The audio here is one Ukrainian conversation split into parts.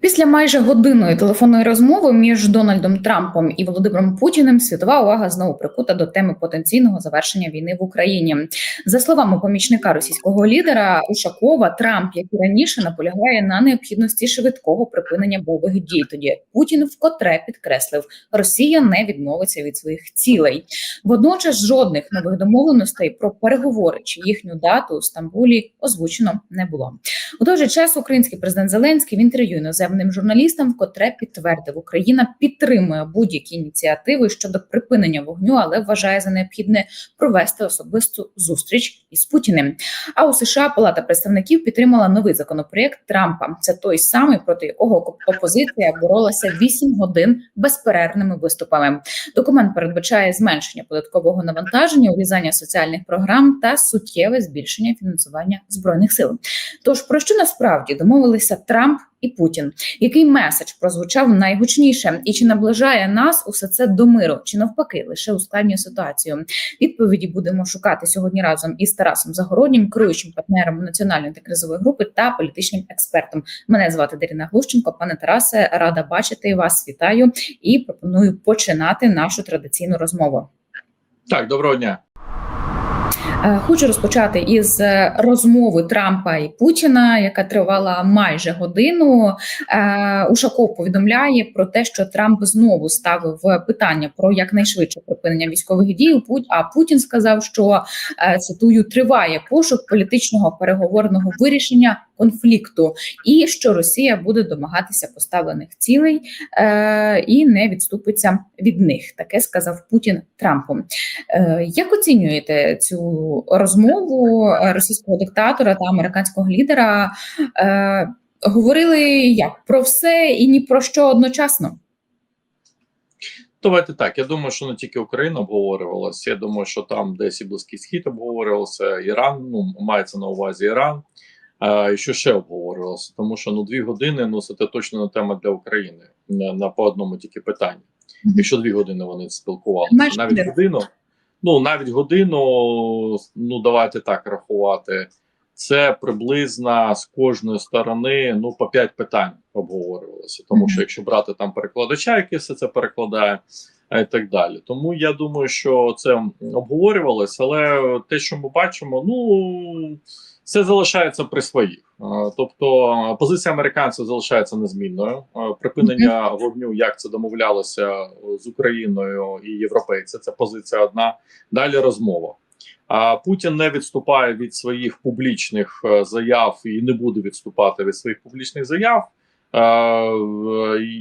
Після майже годинної телефонної розмови між Дональдом Трампом і Володимиром Путіним світова увага знову прикута до теми потенційного завершення війни в Україні. За словами помічника російського лідера Ушакова, Трамп, як і раніше, наполягає на необхідності швидкого припинення бойових дій. Тоді Путін вкотре підкреслив, Росія не відмовиться від своїх цілей. Водночас жодних нових домовленостей про переговори чи їхню дату у Стамбулі озвучено не було. У той же час український президент Зеленський в інтерв'ю іноземним журналістам вкотре підтвердив, Україна підтримує будь-які ініціативи щодо припинення вогню, але вважає за необхідне провести особисту зустріч із Путіним. А у США Палата представників підтримала новий законопроєкт Трампа. Це той самий, проти якого опозиція боролася 8 годин безперервними виступами. Документ передбачає зменшення податкового навантаження, урізання соціальних програм та суттєве збільшення фінансування збройних сил. Тож про що насправді домовилися Трамп і Путін? Який меседж прозвучав найгучніше, і чи наближає нас усе це до миру, чи навпаки лише ускладнює ситуацію? Відповіді будемо шукати сьогодні разом із Тарасом Загороднім, керуючим партнером національної та кризової групи та політичним експертом. Мене звати Даріна Глущенко. Пане Тарасе, рада бачити вас. Вітаю і пропоную починати нашу традиційну розмову. Так, доброго дня. Е, Хочу розпочати із е, розмови Трампа і Путіна, яка тривала майже годину. Е, Ушаков повідомляє про те, що Трамп знову ставив питання про якнайшвидше припинення військових дій. А Путін сказав, що цитую триває пошук політичного переговорного вирішення конфлікту, і що Росія буде домагатися поставлених цілей і не відступиться від них. Таке сказав Путін Трампу. Як оцінюєте цю? розмову російського диктатора та американського лідера е, говорили як про все і ні про що одночасно. Давайте так. Я думаю, що не тільки Україна обговорювалася. Я думаю, що там десь і Близький Схід обговорювався, Іран, ну мається на увазі Іран. А, і що ще обговорювалося? Тому що ну дві години ну це точно не тема для України на, на по одному тільки питанні. Mm -hmm. Якщо дві години вони спілкувалися, навіть годину ну навіть годину, ну давайте так рахувати. Це приблизно з кожної сторони ну по п'ять питань обговорювалося. Тому що якщо брати там перекладача, який все це перекладає, і так далі. Тому я думаю, що це обговорювалося, але те, що ми бачимо, ну це залишається при своїх. Тобто позиція американців залишається незмінною. Припинення вогню, як це домовлялося з Україною і європейцями, це позиція одна. Далі розмова. А Путін не відступає від своїх публічних заяв і не буде відступати від своїх публічних заяв.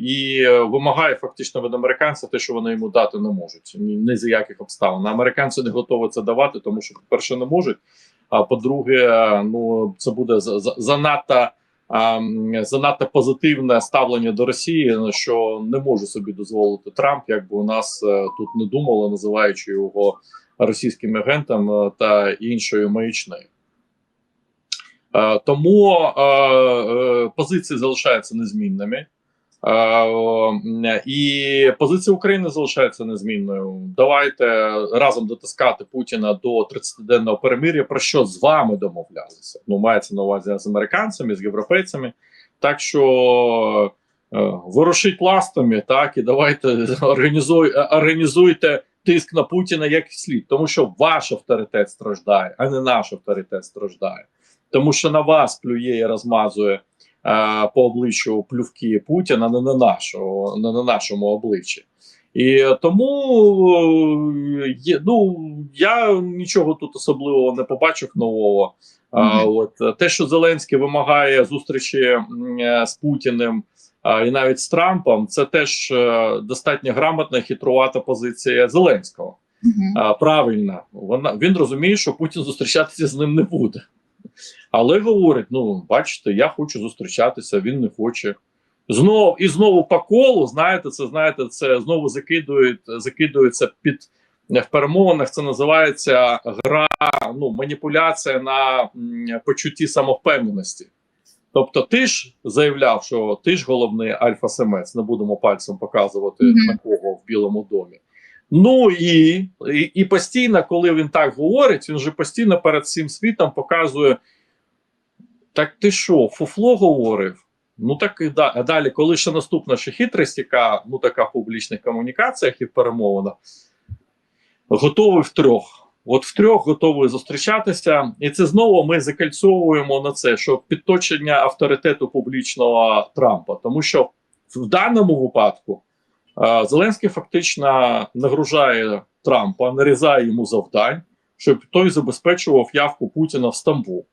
І вимагає фактично від американців те, що вони йому дати не можуть. Ні за яких обставин. Американці не готові це давати, тому що, по-перше, не можуть. А по-друге, ну це буде занадто занадто позитивне ставлення до Росії, що не може собі дозволити Трамп, якби у нас е, тут не думали, називаючи його російським агентом е, та іншою маячнею. Е, тому позиції залишаються незмінними. І позиція України залишається незмінною. Давайте разом дотискати Путіна до 30-денного перемир'я. Про що з вами домовлялися? Ну мається на увазі з американцями, з європейцями. Так що е, ворушіть ластами, так і давайте організуй, організуйте тиск на Путіна як слід, тому що ваш авторитет страждає, а не наш авторитет страждає, тому що на вас плює і розмазує. Е, по обличчю плювки Путіна не на нашого, не на нашому обличчі. І тому є, ну я нічого тут особливого не побачив нового. Mm -hmm. А, От те, що Зеленський вимагає зустрічі е, з Путіним а, і навіть з Трампом, це теж е, достатньо грамотна хитрувата позиція Зеленського. Mm -hmm. а, Правильно, вона він розуміє, що Путін зустрічатися з ним не буде. Але говорить: ну, бачите, я хочу зустрічатися, він не хоче. Знову і знову по колу, знаєте, це знаєте, це знову закидують, закидується під в перемовинах. Це називається гра, ну маніпуляція на почутті самовпевненості. Тобто, ти ж заявляв, що ти ж головний альфа-семець, не будемо пальцем показувати mm -hmm. на кого в Білому домі. Ну і, і і постійно, коли він так говорить, він же постійно перед всім світом показує: так ти що, фуфло говорив? Ну так і да. А далі, коли ще наступна ще хитрість, яка ну така в публічних комунікаціях і в перемовинах, готовий втрьох. От втрьох готові зустрічатися, і це знову ми закальцовуємо на це, що підточення авторитету публічного Трампа, тому що в даному випадку Зеленський фактично нагружає Трампа, нарізає йому завдань, щоб той забезпечував явку Путіна в Стамбул.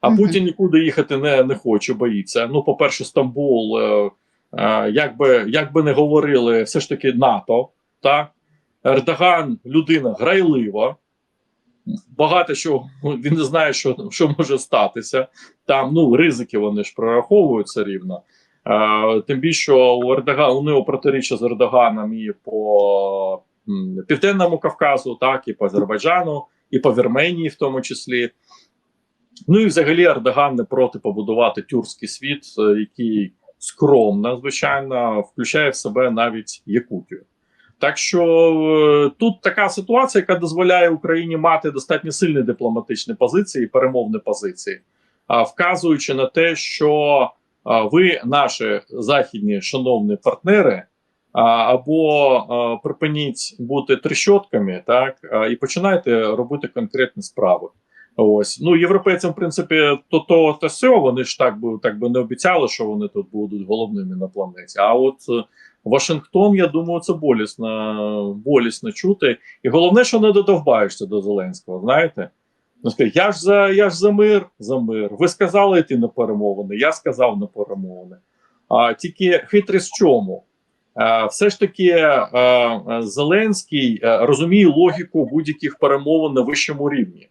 А Путін нікуди їхати не, не хоче, боїться. Ну, по-перше, Стамбул, е, е, як, би, як би не говорили, все ж таки НАТО. Так? Ердоган людина грайлива. Багато що він не знає, що, що може статися. Там ну, ризики вони ж прораховуються рівно. Е, тим більше у Ердогана у нього протиріччя з Ердоганом і по Південному Кавказу, так, і по Азербайджану, і по Вірменії, в тому числі. Ну і взагалі Ердоган не проти побудувати тюркський світ, е, який скромно, звичайно, включає в себе навіть Якутію. Так що е, тут така ситуація, яка дозволяє Україні мати достатньо сильні дипломатичні позиції, перемовні позиції, вказуючи на те, що ви, наші західні шановні партнери, або припиніть бути трещотками, так і починайте робити конкретні справи. Ось ну європейцям, в принципі, то то та сьо, вони ж так би так би не обіцяли, що вони тут будуть головними на планеті. А от е, Вашингтон, я думаю, це болісно, болісно чути. І головне, що не додовбаєшся до Зеленського. Знаєте, ну скажи, я ж за я ж за мир, за мир. Ви сказали йти на перемовини. Я сказав на перемовини. А тільки хитрість в чому? Е, все ж таки, е, Зеленський е, розуміє логіку будь-яких перемовин на вищому рівні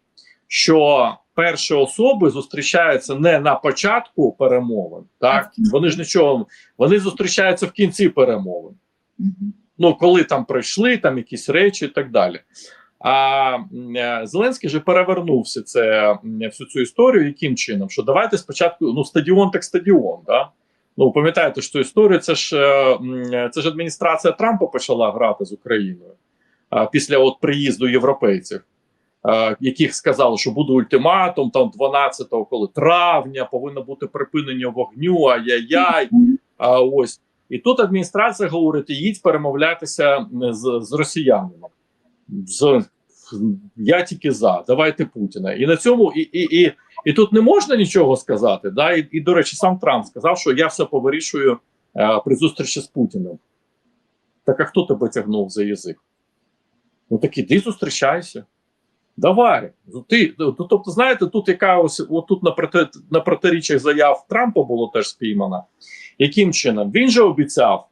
що перші особи зустрічаються не на початку перемовин, так вони ж нічого, вони зустрічаються в кінці перемовин. Ну коли там пройшли, там якісь речі і так далі. А е, Зеленський же перевернувся це всю цю історію. Яким чином? Що давайте спочатку ну стадіон так стадіон, да? Ну пам'ятаєте, що історію це ж е, це ж адміністрація Трампа почала грати з Україною після от приїзду європейців е, яких сказали, що буде ультиматум там 12 коли травня, повинно бути припинення вогню, ай-яй-яй. А ось і тут адміністрація говорить: їдь перемовлятися з, з росіянами. З, я тільки за, давайте Путіна. І на цьому, і, і, і, і тут не можна нічого сказати. Да? І, і, до речі, сам Трамп сказав, що я все повирішую е, при зустрічі з Путіним. Так а хто тебе тягнув за язик? Ну так іди зустрічайся. Давай. Ну, Ти, ну, тобто, знаєте, тут яка ось отут на, проти, на протиріччях заяв Трампа було теж спіймана. Яким чином? Він же обіцяв,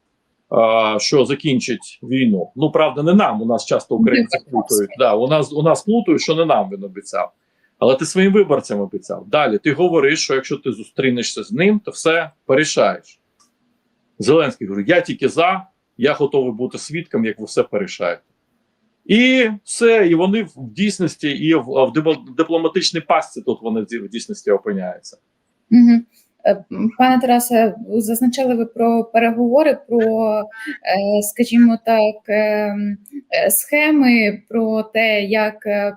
що закінчить війну. Ну, правда, не нам. У нас часто українці плутають. Да, у нас у нас плутають, що не нам він обіцяв. Але ти своїм виборцям обіцяв. Далі ти говориш, що якщо ти зустрінешся з ним, то все порішаєш. Зеленський говорить: я тільки за, я готовий бути свідком, як ви все порішаєте. І все, і вони в дійсності, і в, в дипломатичній пастці тут вони в дійсності опиняються. Мгм. Е, Пане Тарасе, зазначали ви про переговори, про, е, скажімо так, е, схеми, про те, як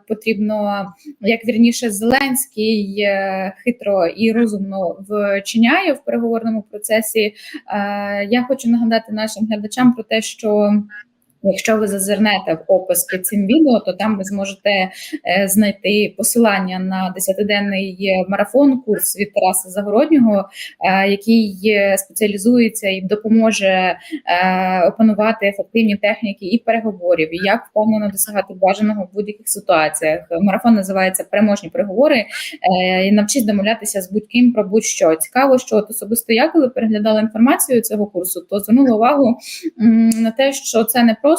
потрібно, як вірніше Зеленський хитро і розумно вчиняє в переговорному процесі. Я хочу нагадати нашим глядачам про те, що. Якщо ви зазирнете в опис під цим відео, то там ви зможете е, знайти посилання на 10-денний марафон, курс від Тараса Загороднього, е, який е, спеціалізується і допоможе е, опанувати ефективні техніки і переговорів, і як впевнено досягати бажаного в будь-яких ситуаціях. Марафон називається Переможні переговори. е, І навчись домовлятися з будь-ким про будь-що. Цікаво, що от особисто я, коли переглядала інформацію цього курсу, то звернула увагу на те, що це не просто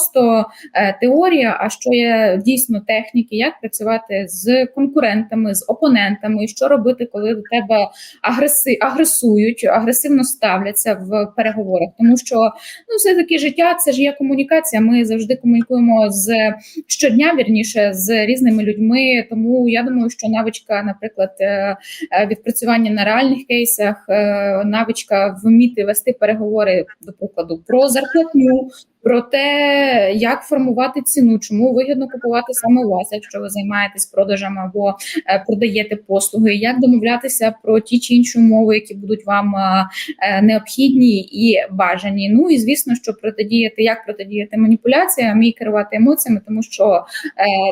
е, теорія, а що є дійсно техніки, як працювати з конкурентами, з опонентами, що робити, коли до тебе агреси, агресують, агресивно ставляться в переговорах. Тому що ну, все таки життя це ж є комунікація. Ми завжди комунікуємо з щодня, вірніше з різними людьми. Тому я думаю, що навичка, наприклад, е, е, відпрацювання на реальних кейсах, навичка вміти вести переговори, до прикладу, про зарплатню про те, як формувати ціну, чому вигідно купувати саме вас, якщо ви займаєтесь продажем або е, продаєте послуги, як домовлятися про ті чи інші умови, які будуть вам е, е, необхідні і бажані. Ну і звісно, що протидіяти, як протидіяти маніпуляціям і керувати емоціями, тому що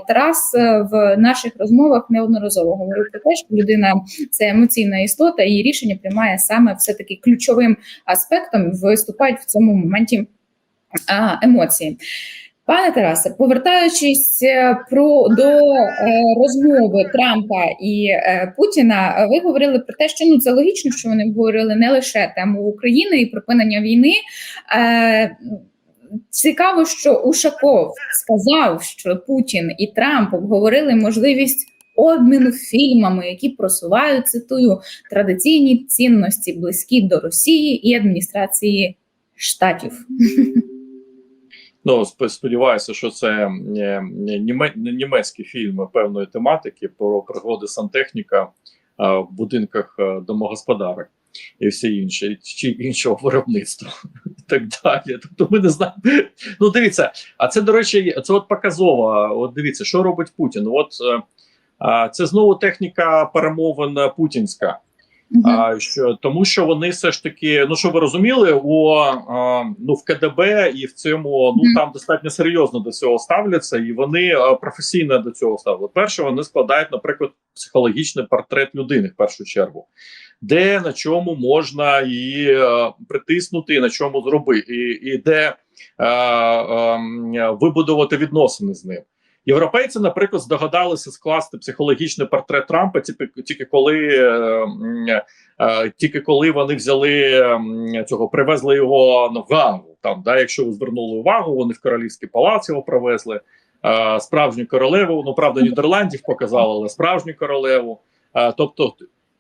Тарас в наших розмовах неодноразово говорив про те, що людина це емоційна істота, і рішення приймає саме все таки ключовим аспектом, виступають в цьому моменті емоції. Пане Тарасе, повертаючись е, про до е, розмови Трампа і е, Путіна, ви говорили про те, що ну це логічно, що вони говорили не лише тему України і припинення війни. Цікаво, що Ушаков сказав, що Путін і Трамп обговорили можливість обміну фільмами, які просувають цитую традиційні цінності, близькі до Росії і адміністрації штатів. Ну сподіваюся, що це е, німе- німецькі фільми певної тематики про пригоди сантехніка е, в будинках е, домогосподарок і все інше, чи іншого виробництва і так далі. Тобто ми не знаємо. Ну дивіться, а це до речі, це от показово. От дивіться, що робить Путін. От е, це знову техніка перемовин путінська. А, що тому, що вони все ж таки, ну що ви розуміли, у а, ну в КДБ і в цьому ну там достатньо серйозно до цього ставляться, і вони а, професійно до цього ставляться. Перше, вони складають, наприклад, психологічний портрет людини в першу чергу, де на чому можна її е, притиснути, і на чому зробити, і, і де е, е, вибудувати відносини з ним. Європейці, наприклад, здогадалися скласти психологічний портрет Трампа тільки, коли е, м, е, тільки коли вони взяли цього, привезли його на Гаагу. Там, да, якщо ви звернули увагу, вони в королівський палац його привезли. Е, справжню королеву, ну правда, Нідерландів показали, але справжню королеву. Е, тобто,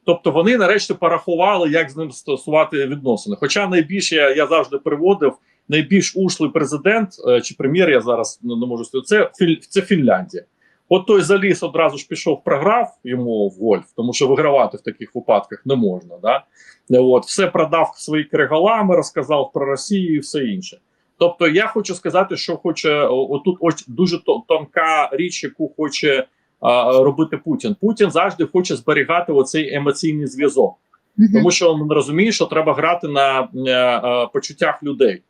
тобто вони нарешті порахували, як з ним стосувати відносини. Хоча найбільше я завжди приводив найбільш ушлий президент е, чи прем'єр, я зараз не, можу сказати, це це Фінляндія. От той заліз одразу ж пішов, програв йому в гольф, тому що вигравати в таких випадках не можна. Да? Е, От, все продав свої криголами, розказав про Росію і все інше. Тобто, я хочу сказати, що хоче отут ось дуже тонка річ, яку хоче а, робити Путін. Путін завжди хоче зберігати оцей емоційний зв'язок тому що він розуміє, що треба грати на е, е, почуттях людей.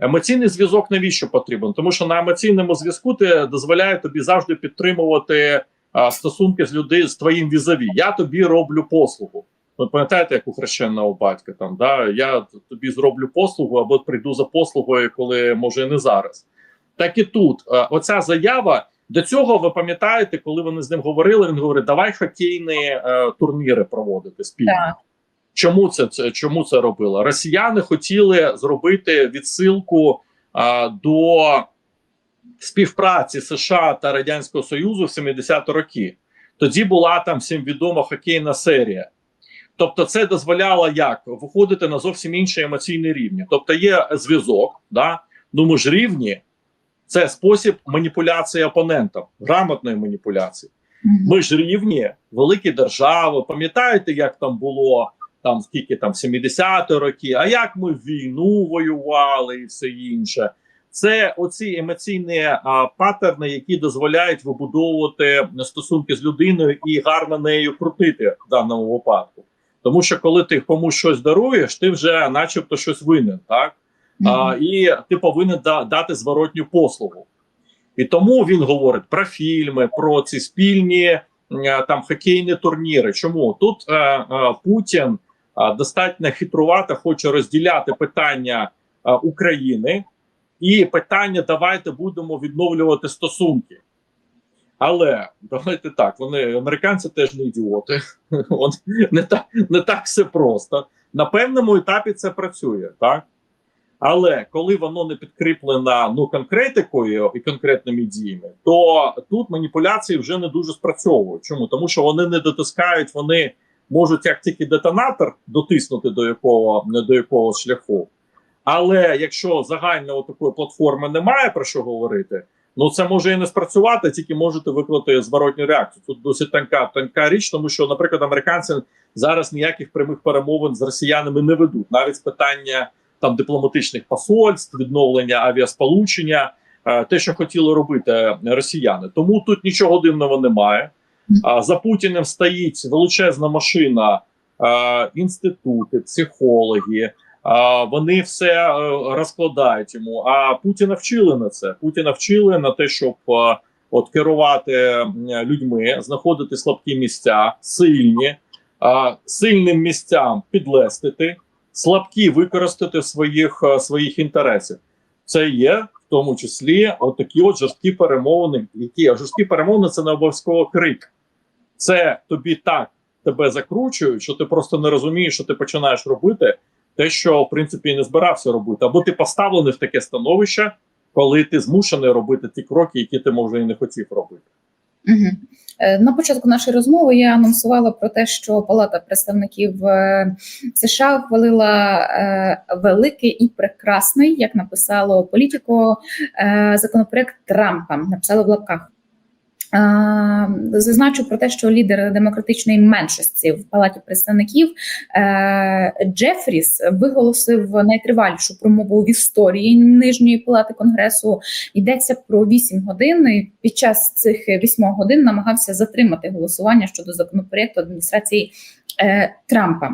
Емоційний зв'язок навіщо потрібен? Тому що на емоційному зв'язку ти дозволяє тобі завжди підтримувати е, стосунки з людей з твоїм візаві. Я тобі роблю послугу. Ви пам'ятаєте, як у хрещеного батька там да я тобі зроблю послугу або прийду за послугою, коли може не зараз. Так і тут Е, оця заява. До цього ви пам'ятаєте, коли вони з ним говорили, він говорить: давай хокейні е, турніри проводити спільно. Так. Чому це, це чому це робило? Росіяни хотіли зробити відсилку а, до співпраці США та Радянського Союзу в 70-ті роки. Тоді була там всім відома хокейна серія. Тобто, це дозволяло як виходити на зовсім інший емоційний рівні. Тобто, є зв'язок, да? ну ми ж рівні, це спосіб маніпуляції опонентом, грамотної маніпуляції. Ми ж рівні, великі держави. Пам'ятаєте, як там було там скільки там 70-ті роки, а як ми війну воювали і все інше. Це оці емоційні а, паттерни, які дозволяють вибудовувати стосунки з людиною і гарно нею крутити в даному випадку. Тому що коли ти комусь щось даруєш, ти вже, начебто, щось винен, так? А, і ти повинен да, дати зворотню послугу. І тому він говорить про фільми, про ці спільні е, там хокейні турніри. Чому тут е, е, Путін е, достатньо хитрувато хоче розділяти питання України і питання давайте будемо відновлювати стосунки. Але давайте так, вони американці теж не ідіоти. От, не так не так все просто. На певному етапі це працює, так? Але коли воно не підкріплено ну конкретикою і конкретними діями, то тут маніпуляції вже не дуже спрацьовують. Чому? Тому що вони не дотискають, вони можуть як тільки детонатор дотиснути до якого до якогось шляху. Але якщо загальної такої платформи немає про що говорити, ну це може і не спрацювати, тільки можете виклати зворотню реакцію. Тут досить тонка тонка річ, тому що, наприклад, американці зараз ніяких прямих перемовин з росіянами не ведуть, навіть питання там дипломатичних посольств, відновлення авіасполучення, е, те, що хотіли робити росіяни. Тому тут нічого дивного немає. А за Путіним стоїть величезна машина, інститути, психологи. Вони все е, розкладають йому. А Путіна вчили на це. Путіна вчили на те, щоб от керувати людьми, знаходити слабкі місця, сильні, сильним місцям підлестити, слабкі використати своїх е, своїх інтересів. Це є в тому числі от такі от жорсткі перемовини. Які жорсткі перемовини це не обов'язково крик. Це тобі так тебе закручують, що ти просто не розумієш, що ти починаєш робити те, що в принципі не збирався робити, або ти поставлений в таке становище, коли ти змушений робити ті кроки, які ти може і не хотів робити. Угу. На початку нашої розмови я анонсувала про те, що Палата представників е, США ухвалила е, великий і прекрасний, як написало політико, законопроект Трампа. Написали в лапках. Е, Зазначу про те, що лідер демократичної меншості в палаті представників е, Джефріс виголосив найтривалішу промову в історії нижньої палати конгресу. Йдеться про 8 годин. І під час цих 8 годин намагався затримати голосування щодо законопроекту адміністрації Трампа.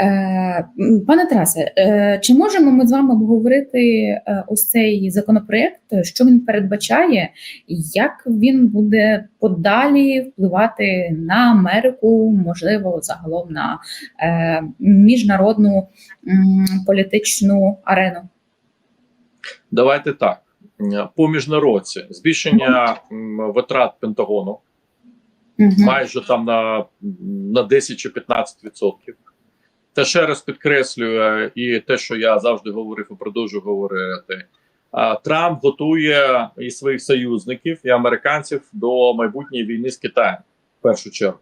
Е, пане Тарасе, е, чи можемо ми з вами обговорити е, ось цей законопроект, що він передбачає, як він буде подалі впливати на Америку, можливо, загалом на е, міжнародну політичну арену? Давайте так. По міжнародці збільшення витрат Пентагону Мгм. майже там на, на 10 чи 15 відсотків. Це ще раз підкреслює і те, що я завжди говорив і продовжую говорити. Трамп готує і своїх союзників, і американців до майбутньої війни з Китаєм в першу чергу.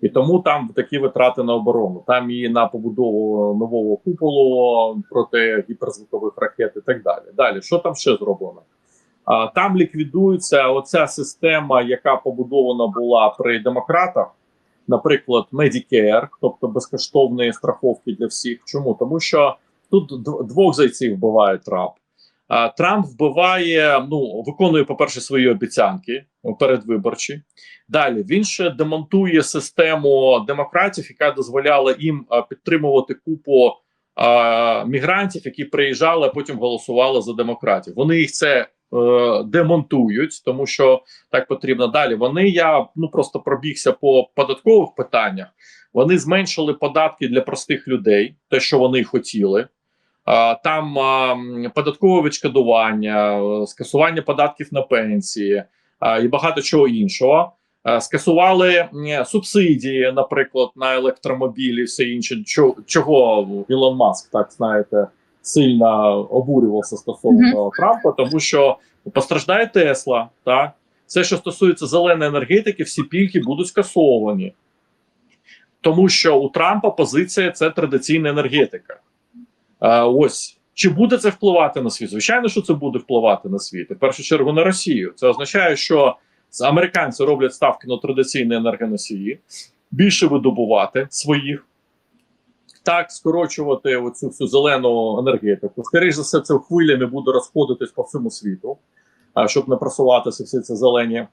І тому там такі витрати на оборону. Там і на побудову нового куполу проти гіперзвукових ракет і так далі. Далі, що там ще зроблено? Там ліквідується оця система, яка побудована була при демократах, наприклад, Medicare, тобто безкоштовної страховки для всіх. Чому? Тому що тут двох зайців вбиває Трамп. Трамп вбиває, ну виконує, по-перше, свої обіцянки передвиборчі. Далі він ще демонтує систему демократів, яка дозволяла їм підтримувати купу мігрантів, які приїжджали, а потім голосували за демократів. Вони їх це демонтують, тому що так потрібно далі. Вони я ну просто пробігся по податкових питаннях. Вони зменшили податки для простих людей, те, що вони хотіли. Там податкове відшкодування, е, скасування податків на пенсії і багато чого іншого. Е, Скасували субсидії, наприклад, на електромобілі, все інше. Чого Ілон Маск, так знаєте, сильно обурювався стосовно Трампа, тому що постраждає Тесла, так все, що стосується зеленої енергетики, всі пільги будуть скасовані, тому що у Трампа позиція це традиційна енергетика. Е, ось чи буде це впливати на світ? Звичайно, що це буде впливати на світ. І в першу чергу на Росію. Це означає, що американці роблять ставки на традиційні енергоносії, більше видобувати своїх. Так, скорочувати оцю всю зелену енергетику. Скоріше за все, це хвилями буде розходитись по всьому світу, щоб не просуватися всі ці зелені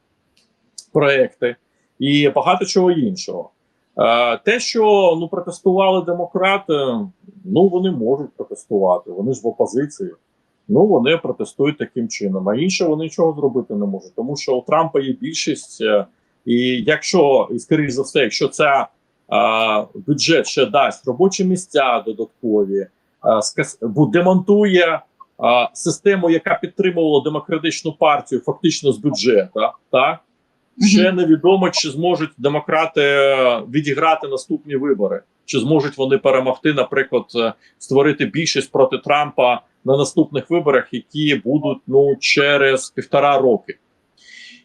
проекти і багато чого іншого. Те, що ну протестували демократи, ну вони можуть протестувати. Вони ж в опозиції. Ну вони протестують таким чином. А інше вони нічого зробити не можуть, тому що у Трампа є більшість. е, І якщо і скоріш за все, якщо ця бюджет ще дасть робочі місця додаткові, демонтує систему, яка підтримувала демократичну партію, фактично з бюджету, так? Ще невідомо, чи зможуть демократи е, відіграти наступні вибори, чи зможуть вони перемогти, наприклад, е, створити більшість проти Трампа на наступних виборах, які будуть ну через півтора роки.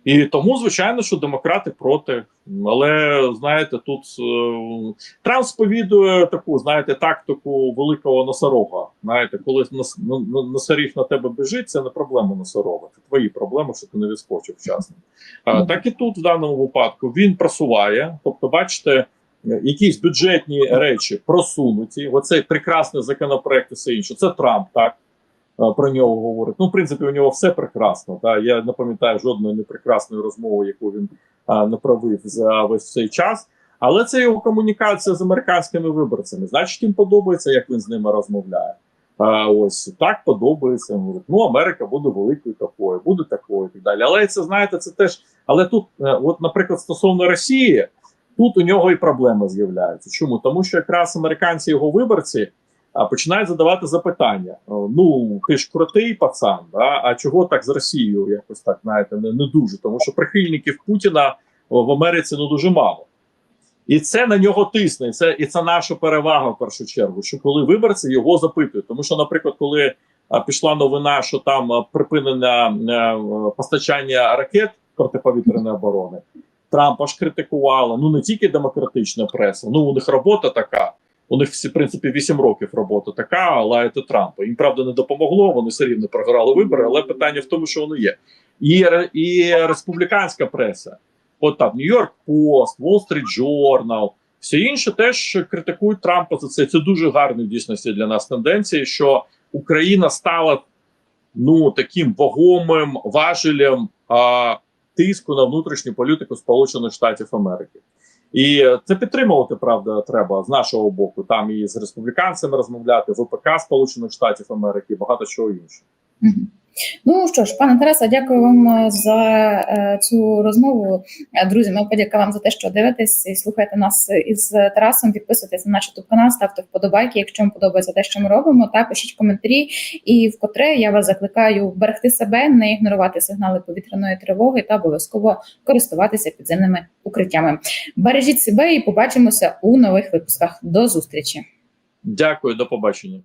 І тому, звичайно, що демократи проти. Але знаєте, тут е, Трамп сповідує таку, знаєте, тактику великого носорога. Знаєте, коли нос, носоріг на тебе біжить, це не проблема носорога. Це твої проблеми, що ти не відскочив вчасно. А, Так і тут в даному випадку він просуває. Тобто, бачите, якісь бюджетні речі просунуті. Оцей прекрасний законопроект і все інше. Це Трамп, так про нього говорить. Ну, в принципі, у нього все прекрасно. Так? Я не пам'ятаю жодної непрекрасної розмови, яку він е, не за весь цей час. Але це його комунікація з американськими виборцями. Значить, їм подобається, як він з ними розмовляє. А, ось так подобається. Ну Америка буде великою такою, буде такою і так далі. Але це знаєте, це теж. Але тут, е, от, наприклад, стосовно Росії, тут у нього і проблеми з'являються. Чому? Тому що якраз американці його виборці починають задавати запитання: ну ти ж крутий пацан, да? а чого так з Росією? Якось так знаєте, не, не дуже, тому що прихильників Путіна в Америці ну дуже мало. І це на нього тисне. І це і це наша перевага в першу чергу. Що коли виборці його запитують, тому що, наприклад, коли а, пішла новина, що там а, припинення а, постачання ракет протиповітряної оборони, Трампа ж критикувала. Ну не тільки демократична преса, ну у них робота така. У них в принципі 8 років робота така, лаяти Трампа. Їм правда не допомогло. Вони все рівно програли вибори, але питання в тому, що воно є. І, і республіканська преса. От там Нью-Йорк Пост, Wall Street Journal, всі інші теж критикують Трампа за це. Це дуже гарні в дійсності для нас тенденції, що Україна стала ну таким вагомим важелем а, тиску на внутрішню політику Сполучених Штатів Америки. І це підтримувати, правда, треба з нашого боку. Там і з республіканцями розмовляти, ВПК Сполучених Штатів Америки, багато чого іншого. Ну що ж, пане Тарасе, дякую вам е, за е, цю розмову. Е, Друзі, ми подяка вам за те, що дивитесь і слухаєте нас із Тарасом. Підписуйтесь на наш youtube канал, ставте вподобайки, якщо вам подобається те, що ми робимо, та пишіть коментарі. І вкотре я вас закликаю берегти себе, не ігнорувати сигнали повітряної тривоги та обов'язково користуватися підземними укриттями. Бережіть себе і побачимося у нових випусках. До зустрічі. Дякую, до побачення.